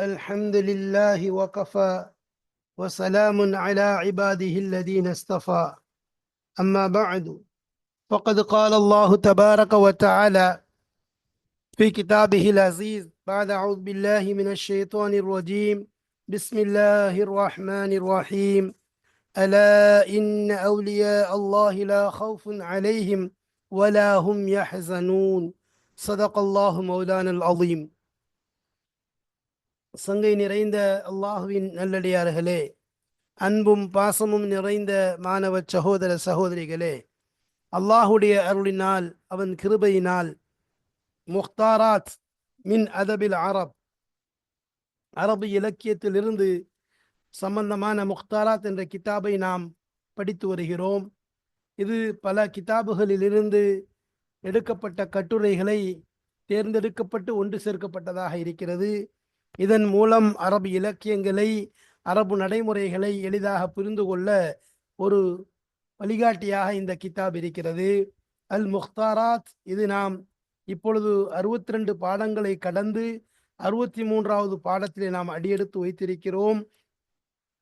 الحمد لله وكفى وسلام على عباده الذين اصطفى. أما بعد فقد قال الله تبارك وتعالى في كتابه العزيز بعد أعوذ بالله من الشيطان الرجيم. بسم الله الرحمن الرحيم. ألا إن أولياء الله لا خوف عليهم ولا هم يحزنون. صدق الله مولانا العظيم. சங்கை நிறைந்த அல்லாஹுவின் நல்லடியார்களே அன்பும் பாசமும் நிறைந்த மாணவ சகோதர சகோதரிகளே அல்லாஹுடைய அருளினால் அவன் கிருபையினால் முக்தாராத் மின் அதபில் அரப் அரபு இலக்கியத்திலிருந்து சம்பந்தமான முக்தாராத் என்ற கிதாபை நாம் படித்து வருகிறோம். இது பல கிதாபுகளிலிருந்து எடுக்கப்பட்ட கட்டுரைகளை தேர்ந்தெடுக்கப்பட்டு ஒன்று சேர்க்கப்பட்டதாக இருக்கிறது. இதன் மூலம் அரபு இலக்கியங்களை அரபு நடைமுறைகளை எளிதாக புரிந்து கொள்ள ஒரு வழிகாட்டியாக இந்த கிதாப் இருக்கிறது. அல் முக்தாராத் இது நாம் இப்பொழுது அறுபத்தி ரெண்டு பாடங்களை கடந்து அறுபத்தி மூன்றாவது பாடத்திலே நாம் அடியெடுத்து வைத்திருக்கிறோம்.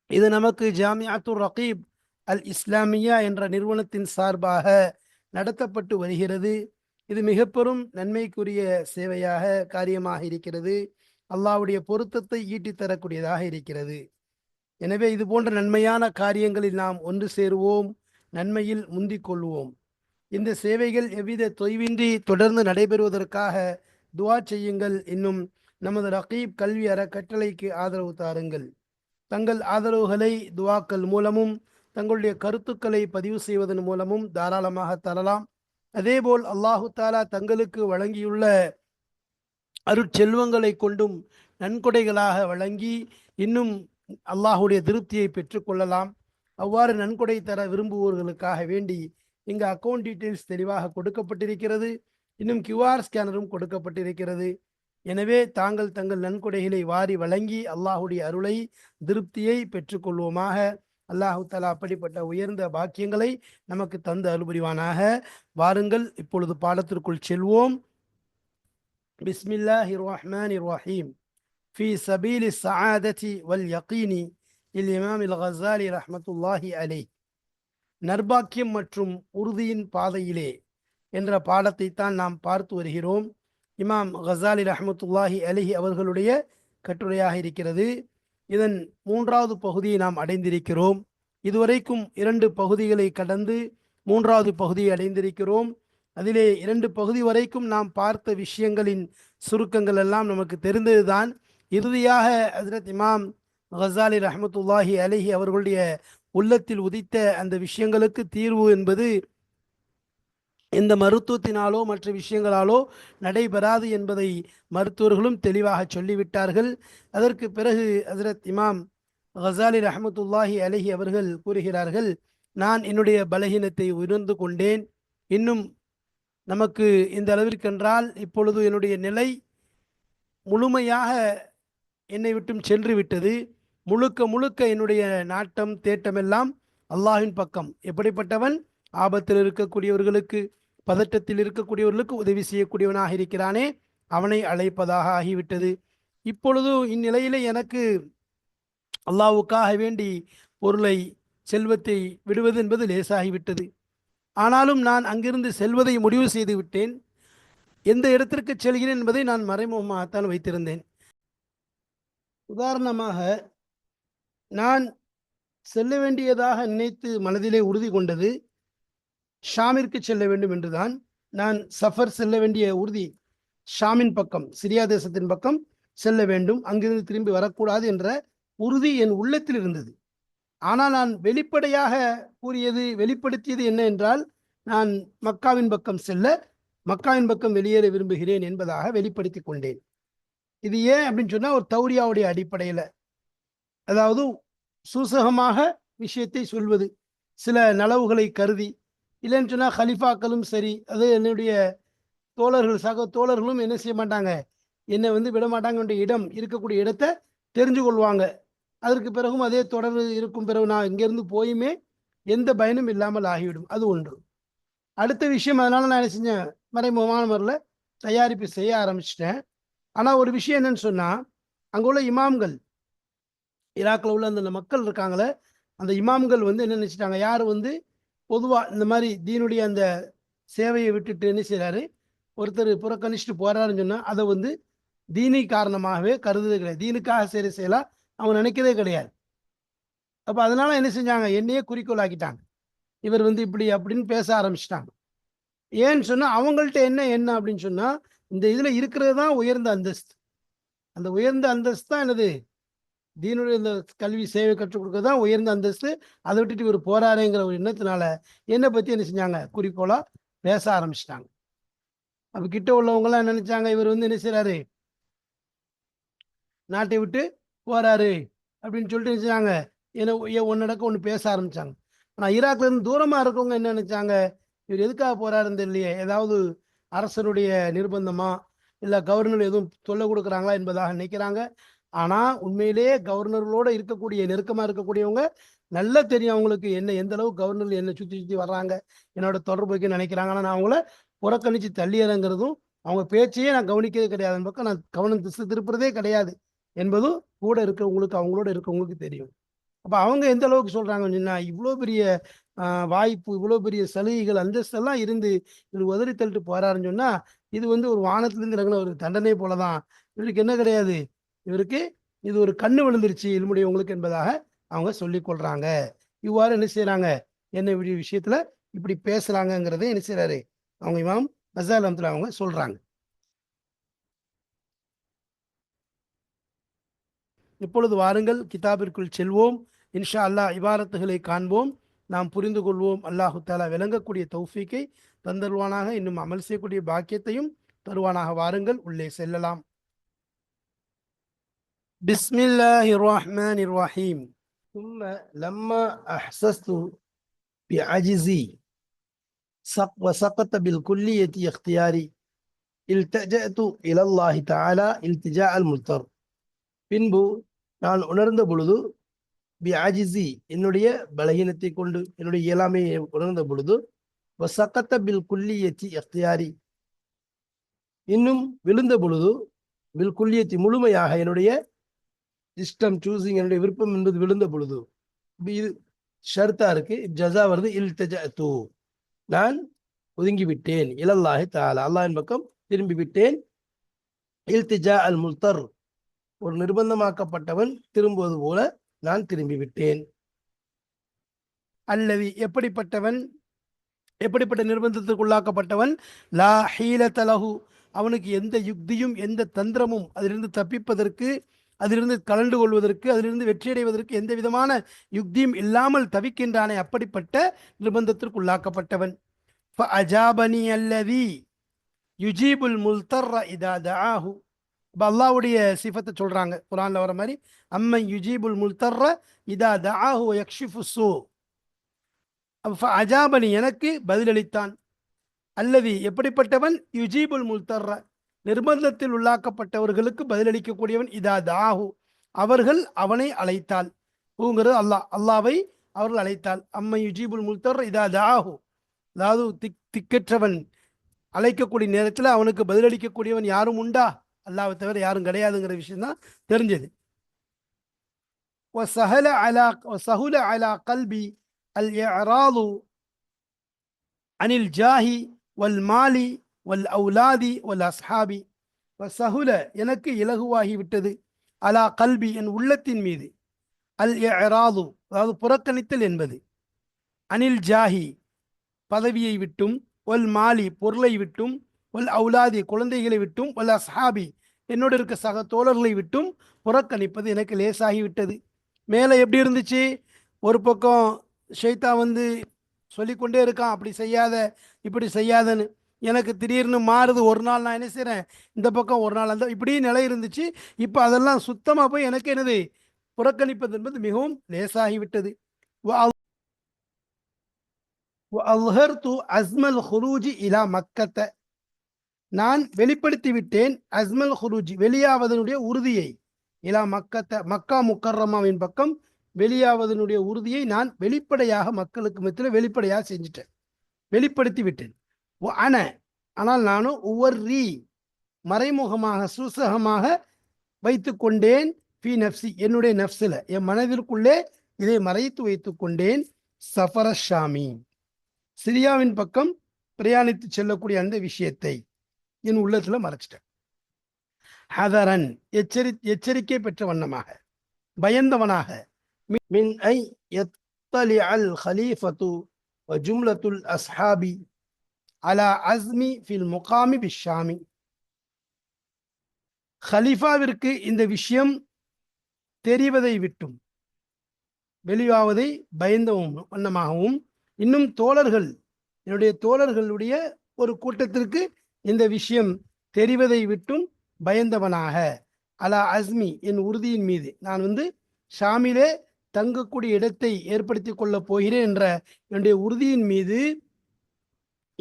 இது நமக்கு ஜாமியாத்துர் ரகீப் அல் இஸ்லாமியா என்ற நிறுவனத்தின் சார்பாக நடத்தப்பட்டு வருகிறது. இது மிக பெரும் நன்மைக்குரிய சேவையாக காரியமாக இருக்கிறது. அல்லாவுடைய பொருத்தத்தை ஈட்டி தரக்கூடியதாக இருக்கிறது. எனவே இது போன்ற நன்மையான காரியங்களில் நாம் ஒன்று சேருவோம் நன்மையில் முந்திக் கொள்வோம். இந்த சேவைகள் எவ்வித தொய்வின்றி தொடர்ந்து நடைபெறுவதற்காக துவா செய்யுங்கள். இன்னும் நமது ரகீப் கல்வி அறக்கட்டளைக்கு ஆதரவு தாருங்கள். தங்கள் ஆதரவுகளை துவாக்கள் மூலமும் தங்களுடைய கருத்துக்களை பதிவு செய்வதன் மூலமும் தாராளமாக தரலாம். அதேபோல் அல்லாஹு தாலா தங்களுக்கு வழங்கியுள்ள அருட்செல்வங்களை கொண்டும் நன்கொடைகளாக வழங்கி இன்னும் அல்லாஹுடைய திருப்தியை பெற்றுக்கொள்ளலாம் அவ்வாறு நன்கொடை தர விரும்புவோர்களுக்காக வேண்டி இங்கு அக்கௌண்ட் டீட்டெயில்ஸ் தெளிவாக கொடுக்கப்பட்டிருக்கிறது. இன்னும் கியூஆர் ஸ்கேனரும் கொடுக்கப்பட்டிருக்கிறது. எனவே தாங்கள் தங்கள் நன்கொடைகளை வாரி வழங்கி அல்லாஹுடைய அருளை திருப்தியை பெற்றுக்கொள்வோமாக அல்லாஹு தலா அப்படிப்பட்ட உயர்ந்த பாக்கியங்களை நமக்கு தந்து அருள்புரிவானாக. வாருங்கள் இப்பொழுது பாடத்திற்குள் செல்வோம். பிஸ்மில்லாஹி ரஹ்மான் ரஹீம் في سبيل السعادة واليقين للإمام الغزالي رحمة الله عليه நர்பாக்கியம் மற்றும் உறுதியின் பாதையிலே என்ற பாடத்தை தான் நாம் பார்த்து வருகிறோம் இமாம் கசாலி ரஹமத்துல்லாஹி அலிஹி அவர்களுடைய கட்டுரையாக இருக்கிறது இதன் மூன்றாவது பகுதியை நாம் அடைந்திருக்கிறோம் இதுவரைக்கும் இரண்டு பகுதிகளை கடந்து மூன்றாவது பகுதியை அடைந்திருக்கிறோம் அதிலே இரண்டு பகுதி வரைக்கும் நாம் பார்த்த விஷயங்களின் சுருக்கங்கள் எல்லாம் நமக்கு தெரிந்ததுதான். இறுதியாக ஹசரத் இமாம் ஹசாலி ரஹமத்துல்லாஹி அலிஹி அவர்களுடைய உள்ளத்தில் உதித்த அந்த விஷயங்களுக்கு தீர்வு என்பது எந்த மருத்துவத்தினாலோ மற்ற விஷயங்களாலோ நடைபெறாது என்பதை மருத்துவர்களும் தெளிவாக சொல்லிவிட்டார்கள். அதற்கு பிறகு ஹசரத் இமாம் ஹசாலி ரஹமத்துல்லாஹி அலஹி அவர்கள் கூறுகிறார்கள் நான் என்னுடைய பலகீனத்தை உணர்ந்து கொண்டேன். இன்னும் நமக்கு இந்த அளவிற்கென்றால் இப்பொழுது என்னுடைய நிலை முழுமையாக என்னை விட்டும் சென்று விட்டது. முழுக்க முழுக்க என்னுடைய நாட்டம் தேட்டமெல்லாம் அல்லாஹின் பக்கம். எப்படிப்பட்டவன்? ஆபத்தில் இருக்கக்கூடியவர்களுக்கு பதட்டத்தில் இருக்கக்கூடியவர்களுக்கு உதவி செய்யக்கூடியவனாக இருக்கிறானே. அவனை அழைப்பதாக ஆகிவிட்டது. இப்பொழுது இந்நிலையிலே எனக்கு அல்லாவுக்காக வேண்டி பொருளை செல்வத்தை விடுவது என்பது லேசாகிவிட்டது. ஆனாலும் நான் அங்கிருந்து செல்வதை முடிவு செய்து விட்டேன். எந்த இடத்திற்கு செல்கிறேன் என்பதை நான் மறைமுகமாகத்தான் வைத்திருந்தேன். உதாரணமாக நான் செல்ல வேண்டியதாக நினைத்து மனதிலே உறுதி கொண்டது ஷாமிற்கு செல்ல வேண்டும் என்றுதான். நான் சஃபர் செல்ல வேண்டிய உறுதி ஷாமின் பக்கம் சிரியா தேசத்தின் பக்கம் செல்ல வேண்டும். அங்கிருந்து திரும்பி வரக்கூடாது என்ற உறுதி என் உள்ளத்தில் இருந்தது. ஆனால் நான் வெளிப்படையாக கூறியது வெளிப்படுத்தியது என்ன என்றால் நான் மக்காவின் பக்கம் செல்ல மக்காவின் பக்கம் வெளியேற விரும்புகிறேன் என்பதாக வெளிப்படுத்தி கொண்டேன். இது ஏன் அப்படின்னு சொன்னால் ஒரு தௌரியாவுடைய அடிப்படையில். அதாவது சூசகமாக விஷயத்தை சொல்வது சில நலவுகளை கருதி இல்லைன்னு சொன்னால் ஹலிஃபாக்களும் சரி அது என்னுடைய தோழர்கள் சக தோழர்களும் என்ன செய்ய மாட்டாங்க? என்னை வந்து விடமாட்டாங்க இடம் இருக்கக்கூடிய இடத்த தெரிஞ்சு கொள்வாங்க. அதற்கு பிறகும் அதே தொடர்பு இருக்கும் பிறகு நான் இங்கேருந்து போயுமே எந்த பயனும் இல்லாமல் ஆகிவிடும். அது ஒன்று. அடுத்த விஷயம் அதனால நான் என்ன செஞ்சேன்? மறைமுகமான முறையில் தயாரிப்பு செய்ய ஆரம்பிச்சிட்டேன். ஆனால் ஒரு விஷயம் என்னன்னு சொன்னால் அங்கே உள்ள இமாம்கள் ஈராக்கில் உள்ள அந்த மக்கள் இருக்காங்களே அந்த இமாம்கள் வந்து என்ன நினச்சிட்டாங்க? யார் வந்து பொதுவாக இந்த மாதிரி தீனுடைய அந்த சேவையை விட்டுட்டு என்ன செய்கிறாரு ஒருத்தர் புறக்கணிச்சுட்டு போகிறாருன்னு சொன்னால் அதை வந்து தீனி காரணமாகவே கருதுறது கிடையாது. தீனுக்காக சரி செய்யலாம் அவங்க நினைக்கிறதே கிடையாது. அப்போ அதனால என்ன செஞ்சாங்க? என்னையே குறிக்கோள் ஆக்கிட்டாங்க இவர் வந்து இப்படி அப்படின்னு பேச ஆரம்பிச்சிட்டாங்க. ஏன்னு சொன்னால் அவங்கள்ட்ட என்ன என்ன அப்படின்னு சொன்னால் இந்த இதில் இருக்கிறது தான் உயர்ந்த அந்தஸ்து. அந்த உயர்ந்த அந்தஸ்து தான் என்னது? தீனுடைய இந்த கல்வி சேவை கற்றுக் கொடுக்கறது தான் உயர்ந்த அந்தஸ்து. அதை விட்டுட்டு இவர் போறாருங்கிற ஒரு எண்ணத்தினால என்னை பற்றி என்ன செஞ்சாங்க? குறிக்கோளாக பேச ஆரம்பிச்சிட்டாங்க. அப்ப கிட்ட உள்ளவங்கலாம் நினைச்சாங்க? இவர் வந்து என்ன செய்றாரு? நாட்டை விட்டு போறாரு அப்படின்னு சொல்லிட்டு என்ன செஞ்சாங்க என்ன ஒன்னடக்க ஒன்று பேச ஆரம்பித்தாங்க ஆனால் ஈராக்ல இருந்து தூரமாக இருக்கவங்க என்ன நினச்சாங்க? இவர் எதுக்காக போறாருன்னு தெரியலையே. ஏதாவது அரசனுடைய நிர்பந்தமா? இல்லை கவர்னர் எதுவும் சொல்ல கொடுக்குறாங்களா என்பதாக நினைக்கிறாங்க. ஆனால் உண்மையிலேயே கவர்னர்களோட இருக்கக்கூடிய நெருக்கமாக இருக்கக்கூடியவங்க நல்லா தெரியும் அவங்களுக்கு என்ன எந்த அளவு கவர்னர் என்னை சுற்றி சுற்றி வர்றாங்க என்னோட தொடர்புக்கு நினைக்கிறாங்க. ஆனால் நான் அவங்கள புறக்கணிச்சு தள்ளியறங்கிறதும் அவங்க பேச்சையே நான் கவனிக்கவே கிடையாது. பக்கம் நான் கவனம் திசை திருப்புறதே கிடையாது என்பதும் கூட இருக்கவங்களுக்கு அவங்களோட இருக்கவங்களுக்கு தெரியும். அப்ப அவங்க எந்த அளவுக்கு சொல்றாங்கன்னு சொன்னா இவ்வளோ பெரிய வாய்ப்பு இவ்வளோ பெரிய சலுகைகள் அந்தஸ்தெல்லாம் இருந்து இவர் உதறி தள்ளிட்டு போறாருன்னு சொன்னா இது வந்து ஒரு வானத்திலிருந்து இறங்கின ஒரு தண்டனை போலதான். இவருக்கு என்ன கிடையாது? இவருக்கு இது ஒரு கண்ணு விழுந்துருச்சு இல்முடைய உங்களுக்கு என்பதாக அவங்க சொல்லிக் கொள்றாங்க. இவ்வாறு என்ன செய்கிறாங்க என்ன இப்படி விஷயத்துல இப்படி பேசுறாங்கங்கிறதை என்ன செய்கிறாரு அவங்க இமாம் மசாலத்துல அவங்க சொல்றாங்க. இப்பொழுது வாருங்கள் கிதாபிற்குள் செல்வோம் இன்ஷா அல்லாஹ் இபாரத்துகளை காண்போம் நாம் புரிந்து கொள்வோம் அல்லாஹு தாலா விளங்கக்கூடிய தௌஃபீக்கை தந்தருவானாக இன்னும் அமல் செய்யக்கூடிய பாக்கியத்தையும் தருவானாக வாருங்கள் உள்ளே செல்லலாம் بسم الله الرحمن الرحيم ثم لما أحسست بعجزي سق وسقط بالكلية اختياري التجأت إلى الله تعالى التجاء المضطر பின்பு நான் உணர்ந்த பொழுது பி ஆஜிசி என்னுடைய பலகீனத்தை கொண்டு என்னுடைய இயலாமையை உணர்ந்த பொழுது வசக்கத்த பில் குல்லியத்தி எஃப்தியாரி இன்னும் விழுந்த பொழுது பில் குல்லியத்தி முழுமையாக என்னுடைய இஷ்டம் சூசிங் என்னுடைய விருப்பம் என்பது விழுந்த பொழுது இது ஷர்த்தா இருக்கு ஜசா வருது இல் தூ நான் ஒதுங்கி விட்டேன் இலல்லாஹி தாலா அல்லாஹின் பக்கம் திரும்பி விட்டேன் இல்திஜா அல் முல்தர். ஒரு நிர்பந்தமாக்கப்பட்டவன் திரும்புவது போல நான் திரும்பி விட்டேன் அல்லது எப்படிப்பட்டவன்? எப்படிப்பட்ட நிர்பந்தத்திற்குள்ளாக்கப்பட்டவன்? லா ஹீல தலகு அவனுக்கு எந்த யுக்தியும் எந்த தந்திரமும் அதிலிருந்து தப்பிப்பதற்கு அதிலிருந்து கலந்து கொள்வதற்கு அதிலிருந்து வெற்றியடைவதற்கு எந்த விதமான யுக்தியும் இல்லாமல் தவிக்கின்றானே அப்படிப்பட்ட நிர்பந்தத்திற்குள்ளாக்கப்பட்டவன். அஜாபனி அல்லவி யுஜீபுல் முல்தர்ர இதா தஆஹு. இப்போ அல்லாவுடைய சிஃபத்தை சொல்கிறாங்க குரானில் வர மாதிரி அம்மன் யுஜீபுல் முல்தர்ற இதா தஆஹு யக்ஷிஃபு சூ. அஜாபனி எனக்கு பதிலளித்தான். அல்லது எப்படிப்பட்டவன்? யுஜீபுல் முல்தர்ற நிர்பந்தத்தில் உள்ளாக்கப்பட்டவர்களுக்கு பதிலளிக்கக்கூடியவன் இதா தாஹு அவர்கள் அவனை அழைத்தால் ஊங்கிறது அல்லாஹ் அல்லாவை அவர்கள் அழைத்தால் அம்மை யுஜீபுல் முல்தர் இதா தாஹு அதாவது திக் திக்கற்றவன். அழைக்கக்கூடிய நேரத்தில் அவனுக்கு பதிலளிக்கக்கூடியவன் யாரும் உண்டா? அல்லாவை தவிர யாரும் கிடையாதுங்கிற விஷயம் தான் தெரிஞ்சது وسهل على وسهل على قلبي الإعراض عن الجاه والمال والأولاد والأصحاب وسهل எனக்கு இலகுவாகி விட்டது அலா கல்வி என் உள்ளத்தின் மீது அல் இராது அதாவது புறக்கணித்தல் என்பது அனில் ஜாஹி பதவியை விட்டும் ஒல் மாலி பொருளை விட்டும் ஒல் அவுலாதி குழந்தைகளை விட்டும் வல் அஸ்ஹாபி என்னோட இருக்க சக தோழர்களை விட்டும் புறக்கணிப்பது எனக்கு லேசாகிவிட்டது. மேலே எப்படி இருந்துச்சு? ஒரு பக்கம் ஷைத்தா வந்து சொல்லிக்கொண்டே இருக்கான் அப்படி செய்யாத இப்படி செய்யாதன்னு. எனக்கு திடீர்னு மாறுது ஒரு நாள் நான் என்ன செய்கிறேன் இந்த பக்கம் ஒரு நாள் அந்த இப்படி நிலை இருந்துச்சு. இப்போ அதெல்லாம் சுத்தமாக போய் எனக்கு என்னது? புறக்கணிப்பது என்பது மிகவும் லேசாகிவிட்டது. அல்ஹர்து அஸ்மல் ஹுரூஜி இலா மக்கத்தை. நான் வெளிப்படுத்தி விட்டேன் அஸ்மல் ஹுரூஜி வெளியாவதனுடைய உறுதியை. இலா மக்கத்த மக்கா முக்கர்ரமாவின் பக்கம் வெளியாவதனுடைய உறுதியை நான் வெளிப்படையாக மக்களுக்கு மத்தியில் வெளிப்படையாக செஞ்சுட்டேன். வெளிப்படுத்தி விட்டேன் அன ஆனால் நானும் ஒவ்வொரு ரீ மறைமுகமாக சூசகமாக வைத்து கொண்டேன். ஃபி நப்சி என்னுடைய நப்சில் என் மனதிற்குள்ளே இதை மறைத்து வைத்து கொண்டேன். சஃபரஷாமி சிரியாவின் பக்கம் பிரயாணித்து செல்லக்கூடிய அந்த விஷயத்தை. என் உள்ளத்துல மறைச்சிட்டேன். ஹதரன் எச்சரி எச்சரிக்கை பெற்ற வண்ணமாக பயந்தவனாக. மின் ஐ எத்தலி அல் ஹலீஃபத்து ஜும்லத்துல் அஸ்ஹாபி அலா அஸ்மி ஃபில் முகாமி பிஷாமி. ஹலீஃபாவிற்கு இந்த விஷயம் தெரிவதை விட்டும். வெளியாவதை பயந்தவும் வண்ணமாகவும். இன்னும் தோழர்கள் என்னுடைய தோழர்களுடைய ஒரு கூட்டத்திற்கு இந்த விஷயம் தெரிவதை விட்டும் பயந்தவனாக. அலா அஸ்மி என் உறுதியின் மீது. நான் வந்து ஷாமிலே தங்கக்கூடிய இடத்தை ஏற்படுத்தி கொள்ளப் போகிறேன் என்ற என்னுடைய உறுதியின் மீது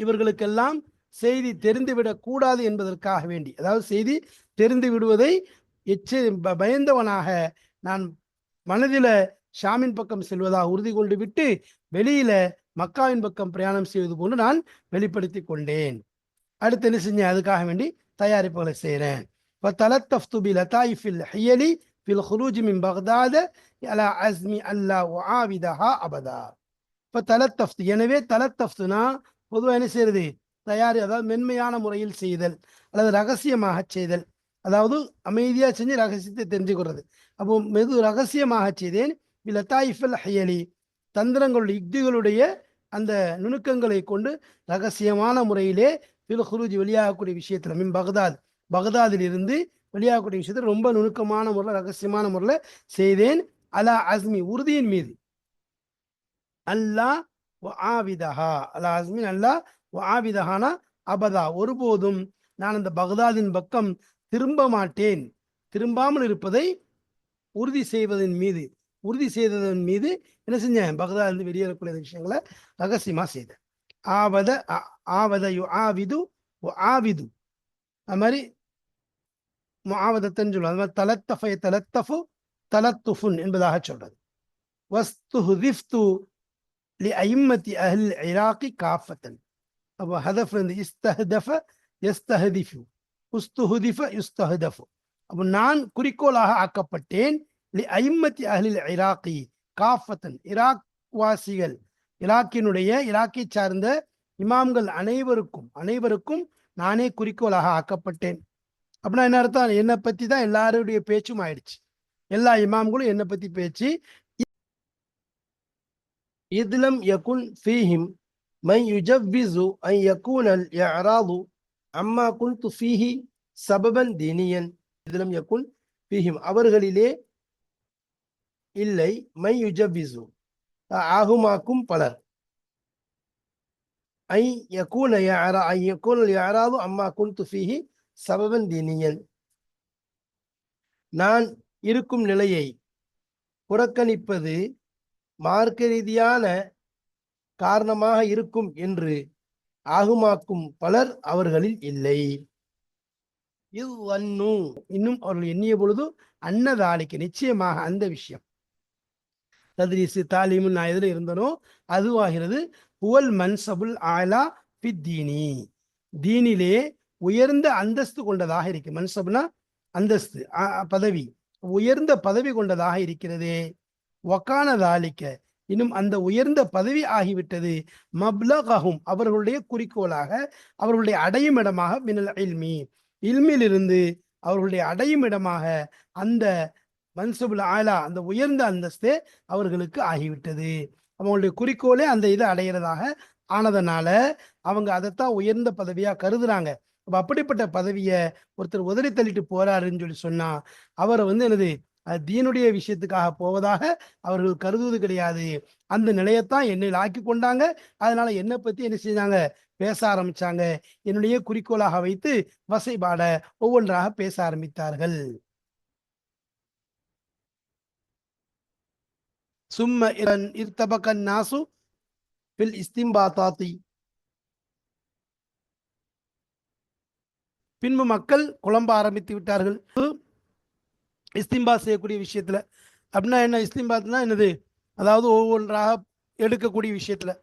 இவர்களுக்கெல்லாம் செய்தி தெரிந்துவிடக் கூடாது என்பதற்காக வேண்டி. அதாவது செய்தி தெரிந்து விடுவதை எச்ச ப- பயந்தவனாக நான் மனதில ஷாமின் பக்கம் செல்வதாக உறுதி கொண்டு விட்டு வெளியில மக்காவின் பக்கம் பிரயாணம் செய்வது போன்று நான் வெளிப்படுத்தி கொண்டேன். அடுத்து என்ன செஞ்சேன்? அதுக்காக வேண்டி தயாரிப்புகளை செய்கிறேன் இப்போ தலத்தஃப்து பி லதாயிஃபில் ஹியலி ஃபில் ஹுரூஜி மின் பக்தாத அலா அஸ்மி அல்லா ஆவிதஹா அபதா. இப்போ தலத்தஃப்து எனவே தலத்தஃப்துனா பொதுவாக என்ன செய்யறது தயாரி அதாவது மென்மையான முறையில் செய்தல் அல்லது ரகசியமாக செய்தல். அதாவது அமைதியாக செஞ்சு ரகசியத்தை தெரிஞ்சுக்கிறது அப்போ மெது ரகசியமாக செய்தேன். லத்தாயிஃபல் ஹயலி தந்திரங்களுடைய யுக்திகளுடைய அந்த நுணுக்கங்களை கொண்டு ரகசியமான முறையிலே பில் ஹுரூஜ் வெளியாகக்கூடிய விஷயத்தில் மீன் பகதாத் பகதாதில் இருந்து வெளியாகக்கூடிய விஷயத்தில் ரொம்ப நுணுக்கமான முறையில் ரகசியமான முறையில் செய்தேன். அலா அஸ்மி உறுதியின் மீது. அல்லாஹ் ஆவிதஹா அலா அஸ்மின் அல்லாஹ் ஆவிதஹானா அபதா. ஒருபோதும் நான் அந்த பகதாதின் பக்கம் திரும்ப மாட்டேன். திரும்பாமல் இருப்பதை உறுதி செய்வதன் மீது உறுதி செய்ததன் மீது என்ன செஞ்சேன்? பகதாதிலிருந்து வெளியேறக்கூடிய விஷயங்களை ரகசியமாக செய்தேன். ஆவத ஆ- ஆவத யு ஆவிது ஒ ஆவிது அது மாதிரி முஆவதத்தன்னு சொல்லுவோம் அது மாதிரி தலத்தஃபை தலத்தஃபு தலத்துஃபுன் என்பதாக சொல்றது வஸ்துஹுதிஃப்து லி ஐம்மத்தி அஹ்ல் இராக்கி காஃபத்தன் அப்போ ஹதஃப் இருந்து இஸ்தஹதஃப எஸ்தஹதிஃபு உஸ்துஹுதிஃப யுஸ்தஹதஃபு அப்போ நான் குறிக்கோளாக ஆக்கப்பட்டேன் லி ஐம்மத்தி அஹ்லில் இராக்கி காஃபத்தன் இராக் வாசிகள் இராக்கினுடைய இராக்கை சார்ந்த இமாம்கள் அனைவருக்கும் அனைவருக்கும் நானே குறிக்கோளாக ஆக்கப்பட்டேன். அப்படின்னா என்ன அர்த்தம்? என்னை பத்தி தான் எல்லாருடைய பேச்சும் ஆயிடுச்சு. எல்லா இமாம்களும் என்னை பத்தி பேச்சு இதுலம் யகுன் ஃபீஹிம் மை யுஜவ்விசு ஐ யகூனல் யராது அம்மா குன்து ஃபீஹி சபபன் தினியன். இதுலம் யகுன் ஃபீஹிம். அவர்களிலே இல்லை மை யுஜவ்விசு. ஆகுமாக்கும் பலர். ஐ யகூன யாரா ஐ யகூன யாராவது அம்மா குந்து ஃபீஹி சபபன் தீனியன் நான் இருக்கும் நிலையை புறக்கணிப்பது மார்க்க ரீதியான காரணமாக இருக்கும் என்று ஆகுமாக்கும் பலர் அவர்களில் இல்லை. இவ்வன்னு இன்னும் அவர்கள் எண்ணிய பொழுது அன்னதானிக்கு நிச்சயமாக அந்த விஷயம். தத்ரீசு தாலீமு நான் எதில் இருந்தனோ அதுவாகிறது புவல் மன்சபுல் ஆலா பித்தீனி தீனிலே உயர்ந்த அந்தஸ்து கொண்டதாக இருக்கு. மன்சப்னா அந்தஸ்து பதவி. உயர்ந்த பதவி கொண்டதாக இருக்கிறதே. ஒக்கான தாலிக்க. இன்னும் அந்த உயர்ந்த பதவி ஆகிவிட்டது. மப்லகாகும் அவர்களுடைய குறிக்கோளாக அவர்களுடைய அடையும் இடமாக மினல் இல்மி. இல்மிலிருந்து அவர்களுடைய அடையும் இடமாக அந்த மன்சுபுல் ஆலா அந்த உயர்ந்த அந்தஸ்தே அவர்களுக்கு ஆகிவிட்டது. அவங்களுடைய குறிக்கோளே அந்த இதை அடையிறதாக ஆனதனால அவங்க அதைத்தான் உயர்ந்த பதவியா கருதுறாங்க. அப்ப அப்படிப்பட்ட பதவியை ஒருத்தர் உதறி தள்ளிட்டு போறாருன்னு சொல்லி சொன்னா அவரை வந்து எனது தீனுடைய விஷயத்துக்காக போவதாக அவர்கள் கருதுவது கிடையாது. அந்த நிலையத்தான் என்னை ஆக்கி கொண்டாங்க. அதனால என்னை பத்தி என்ன செஞ்சாங்க பேச ஆரம்பிச்சாங்க. என்னுடைய குறிக்கோளாக வைத்து வசைபாட ஒவ்வொன்றாக பேச ஆரம்பித்தார்கள். சும்ம இரன் இர்த்தபகன் நாசு பில் இஸ்திம்பாத்தாத்தி பின்பு மக்கள் குழம்ப ஆரம்பித்து விட்டார்கள். இஸ்திம்பா செய்யக்கூடிய விஷயத்துல. அப்படின்னா என்ன? இஸ்திம்பாத்னா என்னது? அதாவது ஒவ்வொன்றாக எடுக்கக்கூடிய விஷயத்துல.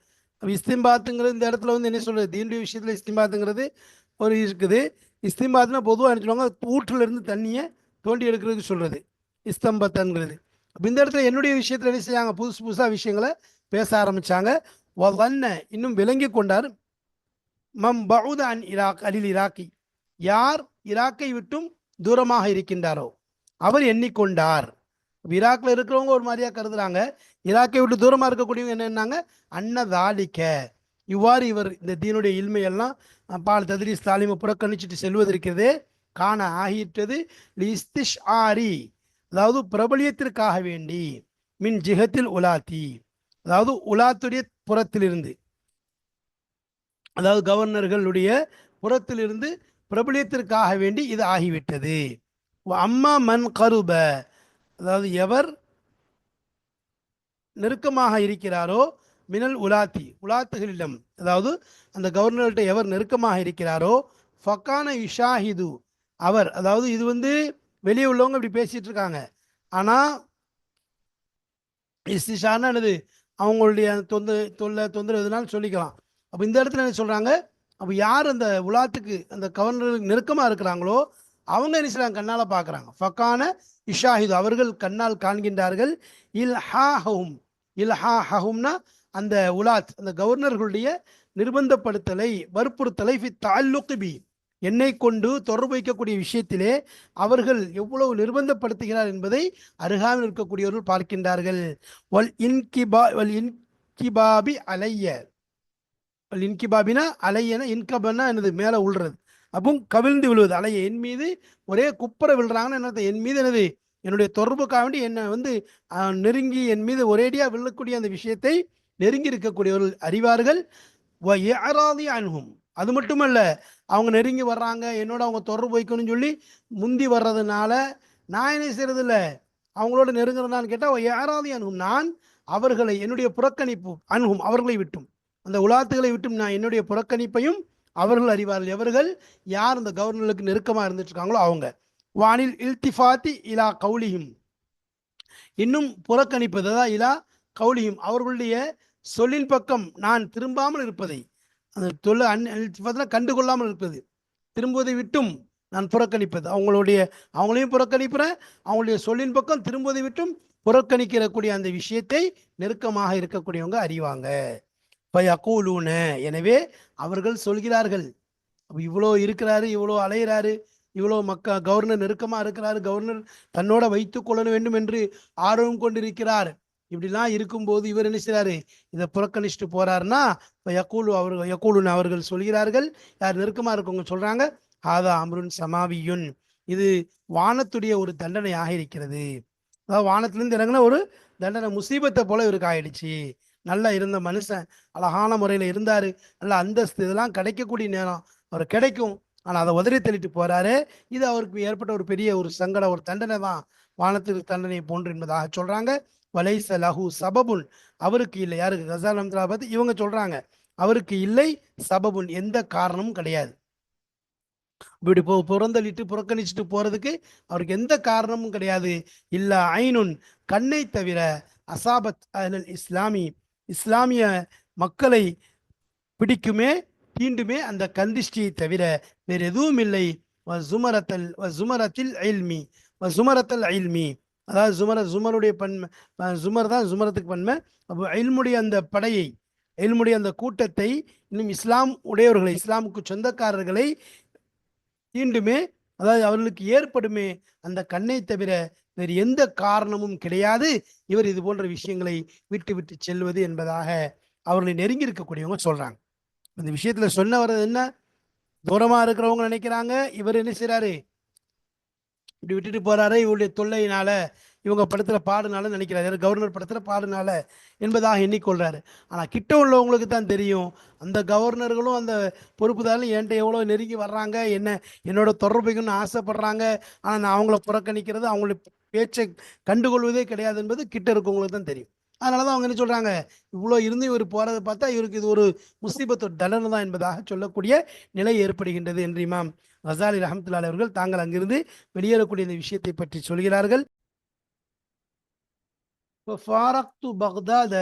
இஸ்திம்பாத்துங்கிறது இந்த இடத்துல வந்து என்ன சொல்றது? தீனுடைய விஷயத்துல இஸ்திம்பாத்துங்கிறது ஒரு இருக்குது. இஸ்திம்பாத்னா பொதுவாக என்ன சொல்லுவாங்க? ஊற்றுல தண்ணியை தோண்டி எடுக்கிறதுக்கு சொல்றது. இஸ்தம்பத்தன்கிறது. அப்போ இந்த இடத்துல என்னுடைய விஷயத்தில் என்ன செய்யாங்க? புதுசு புதுசாக விஷயங்களை பேச ஆரம்பித்தாங்க இன்னும் விளங்கி கொண்டார். மம் பவுத அன் இராக் அலில் இராக்கி. யார் இராக்கை விட்டும் தூரமாக இருக்கின்றாரோ அவர் எண்ணிக்கொண்டார். ஈராக்ல இருக்கிறவங்க ஒரு மாதிரியா கருதுறாங்க. ஈராக்கை விட்டு தூரமாக இருக்கக்கூடியவங்க என்னன்னாங்க அன்னதாலிக்க. இவ்வாறு இவர் இந்த தீனுடைய இல்மையெல்லாம் பால் ததிரி தாலிமை புறக்கணிச்சிட்டு செல்வதற்கிறதே காண ஆகிட்டது லிஸ்திஷ் ஆரி. அதாவது பிரபலியத்திற்காக வேண்டி மின் ஜிஹத்தில் உலாத்தி அதாவது உலாத்துடைய புறத்திலிருந்து அதாவது கவர்னர்களுடைய புறத்திலிருந்து பிரபலியத்திற்காக வேண்டி இது ஆகிவிட்டது. அம்மா மன் கருப அதாவது எவர் நெருக்கமாக இருக்கிறாரோ மினல் உலாத்தி உலாத்துகளிடம் அதாவது அந்த கவர்னர்கிட்ட எவர் நெருக்கமாக இருக்கிறாரோ ஃபக்கான இஷாஹிது அவர் அதாவது இது வந்து வெளியே உள்ளவங்க இப்படி பேசிகிட்டு இருக்காங்க ஆனால் இஸ்திஷான்னு என்னது? அவங்களுடைய தொந்த தொல்லை தொந்தரவு எதுனாலும் சொல்லிக்கலாம். அப்போ இந்த இடத்துல என்ன சொல்கிறாங்க அப்போ யார் அந்த உலாத்துக்கு அந்த கவர்னருக்கு நெருக்கமாக இருக்கிறாங்களோ அவங்க என்ன செய்கிறாங்க கண்ணால் பார்க்குறாங்க ஃபக்கான இஷாஹிது அவர்கள் கண்ணால் காண்கின்றார்கள். இல் ஹாஹும் இல் ஹா ஹஹும்னா அந்த உலாத் அந்த கவர்னர்களுடைய நிர்பந்தப்படுத்தலை வற்புறுத்தலை ஃபி தாலுக்கு பி. என்னை கொண்டு தொடர்பு வைக்கக்கூடிய விஷயத்திலே அவர்கள் எவ்வளவு நிர்பந்தப்படுத்துகிறார் என்பதை அருகாமல் இருக்கக்கூடியவர்கள் பார்க்கின்றார்கள். வல் இன்கிபா வல் இன்கிபாபி அலைய. வல் இன்கிபாபினா அலையன இன்கபன்னா எனது மேலே உள்றது அப்போ கவிழ்ந்து விழுவது. அலைய என் மீது ஒரே குப்புற விழுறாங்கன்னு என்ன என் மீது எனது என்னுடைய தொடர்புக்காக வேண்டி என்னை வந்து நெருங்கி என் மீது ஒரேடியாக விழக்கூடிய அந்த விஷயத்தை நெருங்கி இருக்கக்கூடியவர்கள் அறிவார்கள். வ அணுகும் அது மட்டுமல்ல அவங்க நெருங்கி வர்றாங்க என்னோட அவங்க தொடர்பு வைக்கணும்னு சொல்லி முந்தி வர்றதுனால நான் என்ன செய்யறது இல்லை அவங்களோட நெருங்குறதான்னு கேட்டால் யாராவது அணுகும் நான் அவர்களை என்னுடைய புறக்கணிப்பு அணுகும் அவர்களை விட்டும். அந்த உலாத்துகளை விட்டும் நான் என்னுடைய புறக்கணிப்பையும் அவர்கள் அறிவார்கள். எவர்கள் யார் அந்த கவர்னருக்கு நெருக்கமாக இருந்துட்டு இருக்காங்களோ அவங்க. வானில் இல்திஃபாத்தி இலா கௌலியும் இன்னும் புறக்கணிப்பது அதாவது இலா கௌலியும் அவர்களுடைய சொல்லின் பக்கம் நான் திரும்பாமல் இருப்பதை அந்த தொழில் அன் பார்த்தீங்கன்னா கண்டுகொள்ளாமல் இருப்பது. திரும்புவதை விட்டும் நான் புறக்கணிப்பது. அவங்களுடைய அவங்களையும் புறக்கணிக்கிறேன். அவங்களுடைய சொல்லின் பக்கம் திரும்புவதை விட்டும் புறக்கணிக்கிறக்கூடிய அந்த விஷயத்தை நெருக்கமாக இருக்கக்கூடியவங்க அறிவாங்க. பயக்கூலூன எனவே அவர்கள் சொல்கிறார்கள் இவ்வளோ இருக்கிறாரு இவ்வளோ அலையிறாரு இவ்வளோ மக்க கவர்னர் நெருக்கமாக இருக்கிறாரு கவர்னர் தன்னோட வைத்துக் கொள்ள வேண்டும் என்று ஆர்வம் கொண்டிருக்கிறார். இப்படிலாம் இருக்கும்போது இவர் என்ன செய்கிறாரு இதை புறக்கணிச்சுட்டு போறாருன்னா இப்போ யக்கூலு அவர்கள் யக்கூலுன்னு அவர்கள் சொல்கிறார்கள் யார் நெருக்கமாக இருக்கவங்க சொல்றாங்க ஆதா அம்ருன் சமாவியுன். இது வானத்துடைய ஒரு தண்டனையாக இருக்கிறது. அதாவது வானத்திலிருந்து இறங்கின ஒரு தண்டனை முசீபத்தை போல இவருக்கு ஆயிடுச்சு. நல்லா இருந்த மனுஷன் அழகான முறையில் இருந்தார். நல்ல அந்தஸ்து இதெல்லாம் கிடைக்கக்கூடிய நேரம் அவர் கிடைக்கும். ஆனால் அதை உதறி தள்ளிட்டு போறாரு. இது அவருக்கு ஏற்பட்ட ஒரு பெரிய ஒரு சங்கடம் ஒரு தண்டனை தான் வானத்துக்கு தண்டனை போன்று என்பதாக சொல்றாங்க. வலைச லஹு சபபுன். அவருக்கு இல்லை. யாருக்கு கசால் அம்தலா பார்த்து இவங்க சொல்றாங்க. அவருக்கு இல்லை சபபுன். எந்த காரணமும் கிடையாது. இப்படி போ புறந்தளிட்டு புறக்கணிச்சுட்டு போறதுக்கு அவருக்கு எந்த காரணமும் கிடையாது. இல்ல ஐனுன் கண்ணை தவிர அசாபத் அஹ்லல் இஸ்லாமி. இஸ்லாமிய மக்களை பிடிக்குமே தீண்டுமே அந்த கந்திஷ்டியை தவிர வேறு எதுவும் இல்லை. ஜுமரத்தல் ஜுமரத்தில் ஐல்மி சுமரத்தல் ஐல்மி அதாவது ஜுமர ஜுமருடைய பன்மை சுமர் ஜுமர் தான் ஜுமரத்துக்கு பன்மை. அப்போ ஐல்முடைய அந்த படையை ஐல்முடைய அந்த கூட்டத்தை இன்னும் இஸ்லாம் உடையவர்களை இஸ்லாமுக்கு சொந்தக்காரர்களை தீண்டுமே அதாவது அவர்களுக்கு ஏற்படுமே அந்த கண்ணை தவிர வேறு எந்த காரணமும் கிடையாது. இவர் இது போன்ற விஷயங்களை விட்டு விட்டு செல்வது என்பதாக அவர்களை நெருங்கி இருக்கக்கூடியவங்க சொல்றாங்க. இந்த விஷயத்துல சொன்ன வர்றது என்ன? தூரமா இருக்கிறவங்க நினைக்கிறாங்க. இவர் என்ன செய்யறாரு இப்படி விட்டுட்டு போறாரு இவருடைய தொல்லையினால இவங்க படத்துல பாடுனால நினைக்கிறாரு. கவர்னர் படத்துல பாடுனால என்பதாக எண்ணிக்கொள்றாரு. ஆனா கிட்ட உள்ளவங்களுக்கு தான் தெரியும். அந்த கவர்னர்களும் அந்த பொறுப்புதாரும் என்கிட்ட எவ்வளோ நெருங்கி வர்றாங்க என்ன என்னோட தொடர்புக்குன்னு ஆசைப்படுறாங்க. ஆனா நான் அவங்கள புறக்கணிக்கிறது அவங்களுடைய பேச்சை கண்டுகொள்வதே கிடையாது என்பது கிட்ட இருக்கவங்களுக்கு தான் தெரியும். அதனால தான் அவங்க என்ன சொல்றாங்க இவ்வளோ இருந்து இவர் போறதை பார்த்தா இவருக்கு இது ஒரு முசீபத்து தண்டனை தான் என்பதாக சொல்லக்கூடிய நிலை ஏற்படுகின்றது என்று இமாம். ஹசாலி ரஹமத்துல்லாஹி அவர்கள் தாங்கள் அங்கிருந்து வெளியேறக்கூடிய இந்த விஷயத்தை பற்றி சொல்கிறார்கள் وفارقت بغداد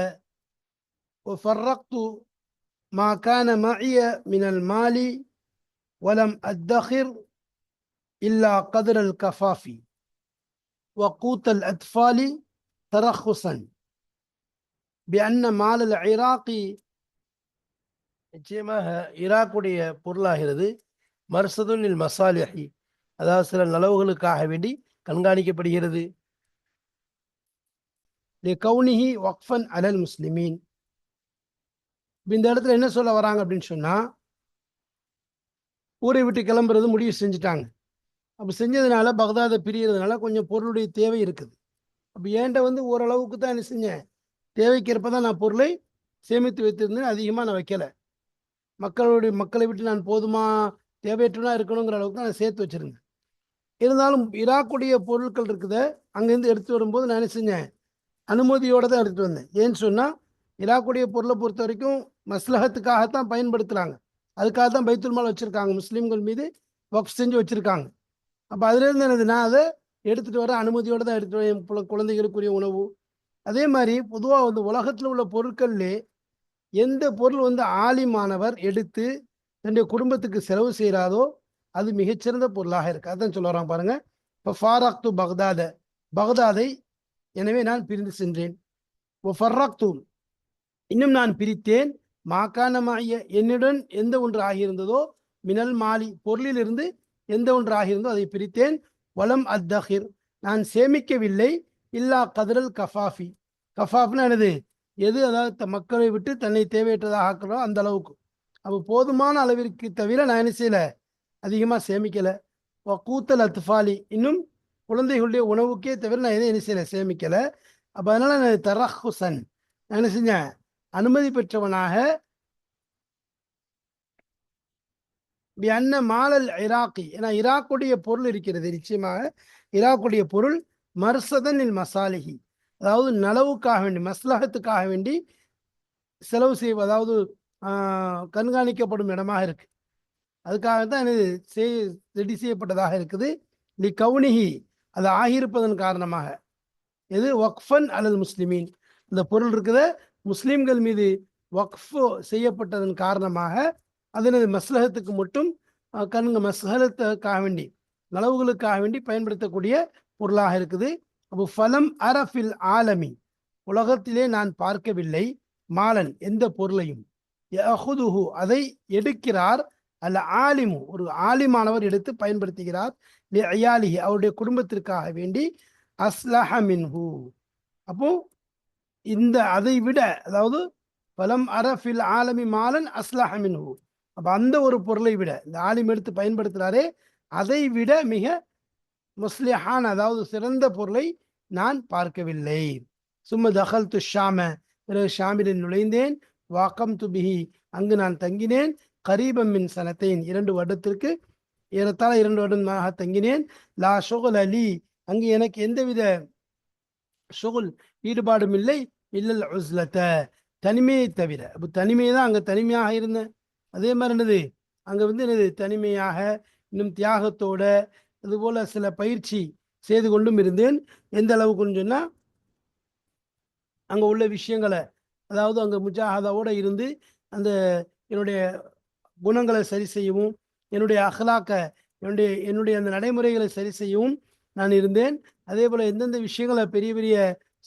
وفرقت ما كان معي من المال ولم أدخر إلا قدر الكفاف وقوت الأطفال ترخصا بأن مال العراق நிச்சயமாக ஈராக்குடைய பொருளாகிறது மர்சதுனில் மசாலிஹி. அதாவது சில நலவுகளுக்காக வேண்டி கண்காணிக்கப்படுகிறது. கவுனிஹி வக்ஃபன் அலல் முஸ்லிமீன். இந்த இடத்துல என்ன சொல்ல வராங்க அப்படின்னு சொன்னா ஊரை விட்டு கிளம்புறது முடிவு செஞ்சுட்டாங்க. அப்போ செஞ்சதுனால பகதாதை பிரியறதுனால கொஞ்சம் பொருளுடைய தேவை இருக்குது. அப்போ ஏன்ட்ட வந்து ஓரளவுக்கு தான் என்ன செஞ்சேன்? தேவைக்கேற்ப தான் நான் பொருளை சேமித்து வைத்திருந்தேன் அதிகமாக நான் வைக்கலை. மக்களுடைய மக்களை விட்டு நான் போதுமா தேவையற்றனா இருக்கணுங்கிற அளவுக்கு நான் சேர்த்து வச்சுருங்க இருந்தாலும் இராக்குடைய பொருட்கள் இருக்குத அங்கேருந்து எடுத்து வரும்போது நான் என்ன செஞ்சேன்? அனுமதியோடு தான் எடுத்துகிட்டு வந்தேன். ஏன்னு சொன்னால் இராக்குடைய பொருளை பொறுத்த வரைக்கும் மஸ்லகத்துக்காகத்தான் பயன்படுத்துகிறாங்க அதுக்காக தான் பைத்துல் மால் வச்சுருக்காங்க. முஸ்லீம்கள் மீது ஒர்க் செஞ்சு வச்சுருக்காங்க. அப்போ அதுலேருந்து என்னது? நான் அதை எடுத்துகிட்டு வர அனுமதியோடு தான் எடுத்துகிட்டு வரேன் என் குழந்தைகளுக்குரிய உணவு. அதே மாதிரி பொதுவாக வந்து உலகத்தில் உள்ள பொருட்கள்லே எந்த பொருள் வந்து ஆலிமானவர் எடுத்து தன்னுடைய குடும்பத்துக்கு செலவு செய்கிறாதோ அது மிகச்சிறந்த பொருளாக இருக்கு. அதான் சொல்ல வராங்க பாருங்க. இப்போ ஃபாராக்து பக்தாத. பக்தாதை எனவே நான் பிரிந்து சென்றேன். ஓ ஃபர்ராக்து. இன்னும் நான் பிரித்தேன். மாக்கானமாய என்னுடன் எந்த ஒன்று ஆகியிருந்ததோ மினல் மாலி. பொருளிலிருந்து எந்த ஒன்று ஆகியிருந்தோ அதை பிரித்தேன். வலம் அத்தஹிர். நான் சேமிக்கவில்லை. இல்லா கதிரல் கஃபாஃபி. கஃபாஃப்னா என்னது? எது அதாவது மக்களை விட்டு தன்னை தேவையற்றதாக ஆக்கிறோம் அந்த அளவுக்கு. அப்போ போதுமான அளவிற்கு தவிர நான் என்ன செய்யலை? அதிகமாக சேமிக்கலை. கூத்தல் அத்துஃபாலி இன்னும் குழந்தைகளுடைய உணவுக்கே தவிர நான் எதையும் என்ன செய்யலை? சேமிக்கலை. அப்போ அதனால் நான் தரஹுசன். நான் என்ன செஞ்சேன்? அனுமதி பெற்றவனாக அன்ன மாலல் இராக்கி. ஏன்னா ஈராக்குடைய பொருள் இருக்கிறது. நிச்சயமாக ஈராக்குடைய பொருள் மர்சதனில் மசாலிகி அதாவது நலவுக்காக வேண்டி மஸ்லகத்துக்காக வேண்டி செலவு செய்வது அதாவது கண்காணிக்கப்படும் இடமாக இருக்கு. அதுக்காக தான் இது ரெடி செய்யப்பட்டதாக இருக்குது. லி கவுனிஹி அது ஆகியிருப்பதன் காரணமாக. எது? ஒக்ஃபன் அல்லது முஸ்லிமீன். இந்த பொருள் இருக்குத. முஸ்லீம்கள் மீது ஒக்ஃபு செய்யப்பட்டதன் காரணமாக அதனது மஸ்லகத்துக்கு மட்டும் கண்க மஸ்லகத்துக்காக வேண்டி நலவுகளுக்காக வேண்டி பயன்படுத்தக்கூடிய பொருளாக இருக்குது. அப்போ ஃபலம் அரஃபில் ஆலமி. உலகத்திலே நான் பார்க்கவில்லை. மாலன் எந்த பொருளையும். யஹுதுஹு. அதை எடுக்கிறார். அல்ல ஆலிமு. ஒரு ஆலிமானவர் எடுத்து பயன்படுத்துகிறார். அயாலிஹி அவருடைய குடும்பத்திற்காக வேண்டி அஸ்லஹ மின்ஹு. அப்போ இந்த அதை விட அதாவது பலம் அரஃபில் ஆலமி மாலன் அஸ்லஹ மின்ஹு. அப்போ அந்த ஒரு பொருளை விட இந்த ஆலிம் எடுத்து பயன்படுத்துகிறாரே அதை விட மிக முஸ்லிஹான் அதாவது சிறந்த பொருளை நான் பார்க்கவில்லை. சும்ம தஹல் து ஷாம. பிறகு ஷாமிலில் நுழைந்தேன். வாக்கம் துபிஹி அங்கு நான் தங்கினேன். கரீபம் மின் சனத்தேன் இரண்டு வருடத்திற்கு ஏறத்தாழ இரண்டு வருடமாக தங்கினேன். லா ஷுகுல் அலி. அங்கு எனக்கு எந்தவித ஷுகுல் ஈடுபாடும் இல்லை. இல்லல் உஸ்லத்த தனிமையை தவிர. அப்போ தனிமையை தான் அங்கே தனிமையாக இருந்தேன் அதே மாதிரி என்னது? அங்கே வந்து என்னது? தனிமையாக இன்னும் தியாகத்தோட அதுபோல் சில பயிற்சி செய்து கொண்டும் இருந்தேன். எந்த அளவுக்குன்னு சொன்னால் அங்கே உள்ள விஷயங்களை அதாவது அங்கே முஜாஹதாவோடு இருந்து அந்த என்னுடைய குணங்களை சரி செய்யவும் என்னுடைய அகலாக்க என்னுடைய என்னுடைய அந்த நடைமுறைகளை சரி செய்யவும் நான் இருந்தேன். அதே போல் எந்தெந்த விஷயங்களை பெரிய பெரிய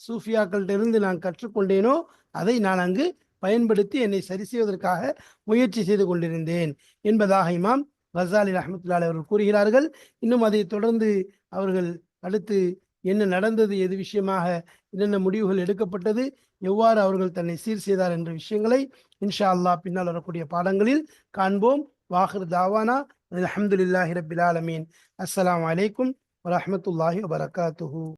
சூஃபியாக்கள்கிட்ட இருந்து நான் கற்றுக்கொண்டேனோ அதை நான் அங்கு பயன்படுத்தி என்னை சரி செய்வதற்காக முயற்சி செய்து கொண்டிருந்தேன் என்பதாக இமாம் வசாலி ரஹமத்துல்லாலி அவர்கள் கூறுகிறார்கள். இன்னும் அதை தொடர்ந்து அவர்கள் அடுத்து என்ன நடந்தது எது விஷயமாக என்னென்ன முடிவுகள் எடுக்கப்பட்டது எவ்வாறு அவர்கள் தன்னை சீர் செய்தார் என்ற விஷயங்களை இன்ஷா அல்லா பின்னால் வரக்கூடிய பாடங்களில் காண்போம். வாஹர் தாவானா அலமதுல்லாஹி ரபில் ஆலமீன் அஸ்லாம் வலைக்கும் வரமத்துல்லாஹி வபரகாத்துஹூ